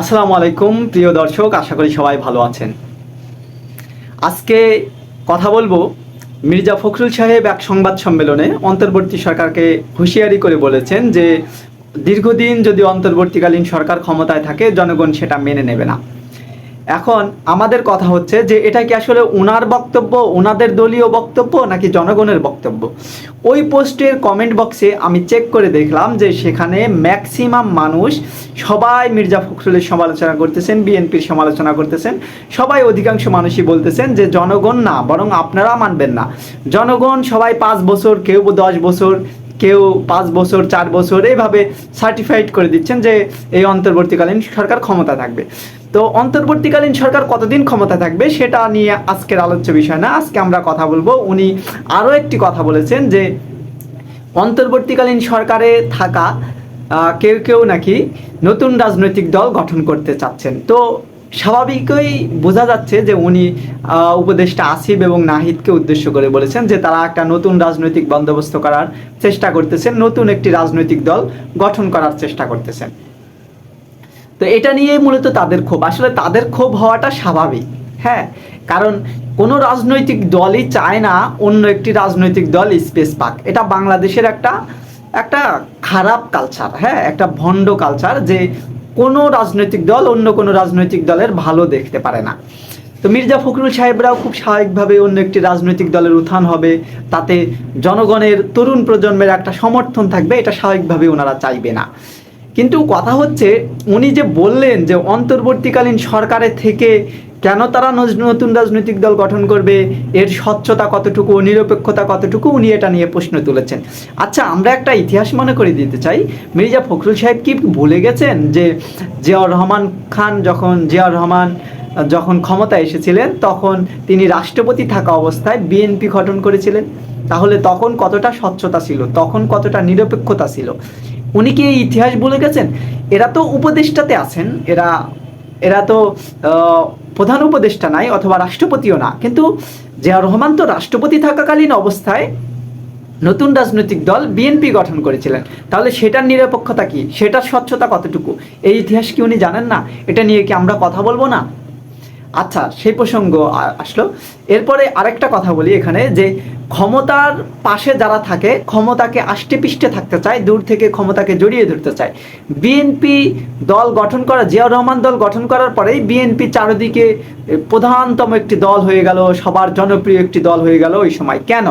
আসসালামু আলাইকুম, প্রিয় দর্শক, আশা করি সবাই ভালো আছেন। আজকে কথা বলব মির্জা ফখরুল সাহেব এক সংবাদ সম্মেলনে অন্তর্বর্তী সরকারকে হুঁশিয়ারি করে বলেছেন যে, দীর্ঘদিন যদি অন্তর্বর্তীকালীন সরকার ক্ষমতায় থাকে, জনগণ সেটা মেনে নেবে না। এখন আমাদের কথা হচ্ছে যে এটা কি আসলে ওনার বক্তব্য ওনাদের দলীয় বক্তব্য নাকি জনগণের বক্তব্য? ওই পোস্টের কমেন্ট বক্সে আমি চেক করে দেখলাম যে সেখানে ম্যাক্সিমাম মানুষ সবাই মির্জা ফখরুলের সমালোচনা করতেছেন, বিএনপির সমালোচনা করতেছেন। সবাই অধিকাংশ মানুষই বলতেছেন যে জনগণ না, বরং আপনারা মানবেন না। জনগণ সবাই পাঁচ বছর, কেউ দশ বছর, কেউ পাঁচ বছর, চার বছর, এইভাবে সার্টিফাইড করে দিচ্ছেন যে এই অন্তর্বর্তীকালীন সরকার ক্ষমতা থাকবে। তো অন্তর্বর্তীকালীন সরকার কতদিন ক্ষমতা থাকবে সেটা নিয়ে আজকের আলোচ্য বিষয় না, আজকে আমরা কথা বলব। উনি আরও একটি কথা বলেছেন যে অন্তর্বর্তীকালীন সরকারে থাকা কেউ কেউ নাকি নতুন রাজনৈতিক দল গঠন করতে চাচ্ছেন। তো স্বাভাবিকই বোঝা যাচ্ছে যে উনি উপদেষ্টা আসিফ এবং নাহিদকে উদ্দেশ্য করে বলেছেন যে তারা একটা নতুন রাজনৈতিক বন্দোবস্ত করার চেষ্টা করতেছেন, নতুন একটি রাজনৈতিক দল গঠন করার চেষ্টা করতেছেন। তো এটা নিয়েই মূলত তাদের ক্ষোভ। আসলে তাদের ক্ষোভ হওয়াটা স্বাভাবিক হ্যাঁ? কারণ কোনো রাজনৈতিক দলই চায় না অন্য একটি রাজনৈতিক দল স্পেস পাক। এটা বাংলাদেশের একটা একটা খারাপ কালচার হ্যাঁ? একটা ভণ্ড কালচার যে কোনো রাজনৈতিক দল অন্য কোনো রাজনৈতিক দলের ভালো দেখতে পারে না। তো মির্জা ফখরুল সাহেবরাও খুব স্বাভাবিকভাবে অন্য একটি রাজনৈতিক দলের উত্থান হবে। তাতে জনগণের, তরুণ প্রজন্মের একটা সমর্থন থাকবে, এটা স্বাভাবিকভাবে ওনারা চাইবে না। কিন্তু কথা হচ্ছে, উনি যে বললেন যে অন্তর্বর্তীকালীন সরকারের থেকে কেন তারা নতুন রাজনৈতিক দল গঠন করবে, এর স্বচ্ছতা কতটুকু নিরপেক্ষতা কতটুকু, উনি এটা নিয়ে প্রশ্ন তুলেছেন। আচ্ছা আমরা একটা ইতিহাস মনে করে দিতে চাই। মির্জা ফখরুল সাহেব কি ভুলে গেছেন যে জিয়াউর রহমান খান যখন জিয়াউর রহমান যখন ক্ষমতায় এসেছিলেন, তখন তিনি রাষ্ট্রপতি থাকা অবস্থায় বিএনপি গঠন করেছিলেন। তাহলে তখন কতটা স্বচ্ছতা ছিল? তখন কতটা নিরপেক্ষতা ছিল? উনি কি এই ইতিহাস বলে গেছেন? এরা তো উপদেষ্টাতে আছেন, এরা এরা তো প্রধান উপদেষ্টা নাই অথবা রাষ্ট্রপতিও না। কিন্তু জিয়া রহমান তো রাষ্ট্রপতি থাকাকালীন অবস্থায় নতুন রাজনৈতিক দল বিএনপি গঠন করেছিলেন। তাহলে সেটার নিরপেক্ষতা কি? সেটার স্বচ্ছতা কতটুকু? এই ইতিহাস কি উনি জানেন না? এটা নিয়ে কি আমরা কথা বলব না? আচ্ছা সেই প্রসঙ্গ আসলো। এরপরে আরেকটা কথা বলি এখানে, যে ক্ষমতার পাশে যারা থাকে, ক্ষমতাকে আষ্টে পিষ্টে থাকতে চায়, দূর থেকে ক্ষমতাকে জড়িয়ে ধরতে চায়। বিএনপি দল গঠন করা, জিয়াউর রহমান দল গঠন করার পরেই বিএনপি চারদিকে প্রধানতম একটি দল হয়ে গেল, সবার জনপ্রিয় একটি দল হয়ে গেল ওই সময়। কেন?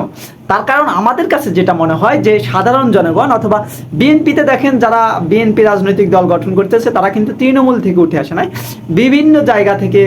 তার কারণ আমাদের কাছে যেটা মনে হয় যে সাধারণ জনগণ অথবা বিএনপিতে দেখেন যারা বিএনপি রাজনৈতিক দল গঠন করতেছে, তারা কিন্তু তৃণমূল থেকে উঠে আসে নাই। বিভিন্ন জায়গা থেকে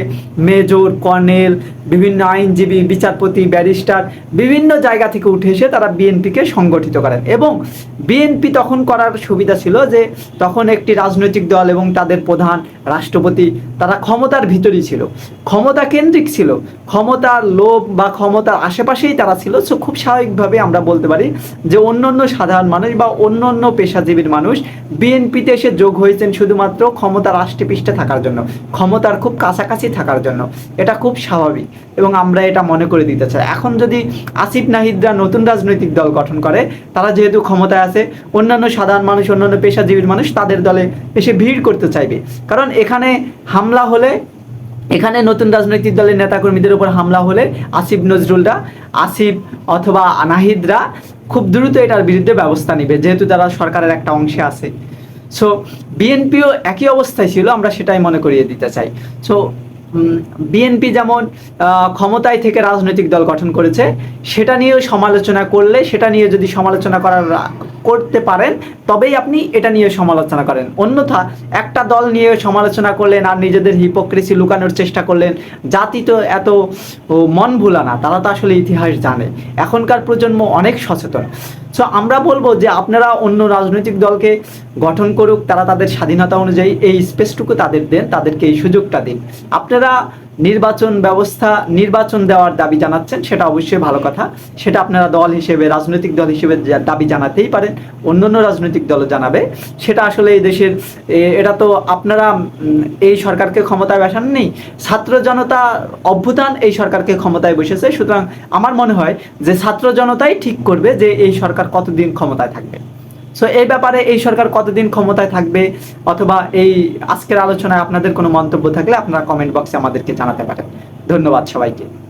মেজর, কর্নেল বিভিন্ন আইনজীবী, বিচারপতি, ব্যারিস্টার বিভিন্ন জায়গা থেকে উঠে এসে তারা বিএনপিকে সংগঠিত করেন। এবং বিএনপি তখন করার সুবিধা ছিল যে, তখন একটি রাজনৈতিক দল এবং তাদের প্রধান রাষ্ট্রপতি, তারা ক্ষমতার ভিতরই ছিল। ক্ষমতা কেন্দ্রিক ছিল। ক্ষমতার লোভ বা ক্ষমতার আশেপাশেই তারা ছিল। সো খুব স্বাভাবিকভাবে আমরা বলতে পারি যে অন্য অন্য সাধারণ মানুষ বা অন্য অন্য পেশাজীবীর মানুষ বিএনপিতে এসে যোগ হয়েছেন শুধুমাত্র ক্ষমতার আষ্টে পৃষ্ঠে থাকার জন্য, ক্ষমতার খুব কাছাকাছি থাকার জন্য। এটা খুব স্বাভাবিক। এবং আমরা এটা মনে করে দিতে চাই। এখন যদি আসিফ নাহিদরা নতুন রাজনৈতিক দল গঠন করে, তারা যেহেতু ক্ষমতায় আছে, অন্যান্য সাধারণ মানুষ, অন্যান্য পেশাজীবীর মানুষ তাদের দলে এসে ভিড় করতে চাইবে। কারণ এখানে হামলা হলে, এখানে নতুন রাজনৈতিক দলের নেতাকর্মীদের উপর হামলা হলে আসিফ নজরুলরা, আসিফ অথবা নাহিদরা খুব দ্রুত এটার বিরুদ্ধে ব্যবস্থা নেবে, যেহেতু তারা সরকারের একটা অংশে আছে। সো বিএনপিও একই অবস্থায় ছিল, আমরা সেটাই মনে করিয়ে দিতে চাই। সো বিএনপি যেমন ক্ষমতায় থেকে রাজনৈতিক দল গঠন করেছে, সেটা নিয়েও সমালোচনা করলে, সেটা নিয়ে যদি সমালোচনা করার করতে পারেন, তবেই আপনি এটা নিয়ে সমালোচনা করেন। অন্যথা, একটা দল নিয়ে সমালোচনা করলেন আর নিজেদের হিপোক্রেসি লুকানোর চেষ্টা করলেন, জাতি তো এত মন ভুলা না, তারা তো আসলে ইতিহাস জানে। এখনকার প্রজন্ম অনেক সচেতন। সো আমরা বলব যে আপনারা অন্য রাজনৈতিক দলকে গঠন করুক, তারা তাদের স্বাধীনতা অনুযায়ী এই স্পেসটুকু তাদের দেন, তাদেরকে এই সুযোগটা দিন। আপনারা নির্বাচন ব্যবস্থা, নির্বাচন দেওয়ার দাবি জানাচ্ছেন, সেটা অবশ্যই ভালো কথা। সেটা আপনারা দল হিসেবে, রাজনৈতিক দল হিসেবে দাবি জানাতেই পারেন, অন্যান্য রাজনৈতিক দলও জানাবে। সেটা আসলে এই দেশের এটা তো আপনারা এই সরকারকে ক্ষমতায় বসান নেই ছাত্র জনতা অভ্যুত্থান এই সরকারকে ক্ষমতায় বসেছে। সুতরাং আমার মনে হয় যে ছাত্র জনতাই ঠিক করবে যে এই সরকার কতদিন ক্ষমতায় থাকবে। সো এই ব্যাপারে এই সরকার কতদিন ক্ষমতায় থাকবে? অথবা এই আজকের আলোচনায় আপনাদের কোনো মন্তব্য থাকলে আপনারা কমেন্ট বক্সে আমাদেরকে জানাতে পারেন। ধন্যবাদ সবাইকে।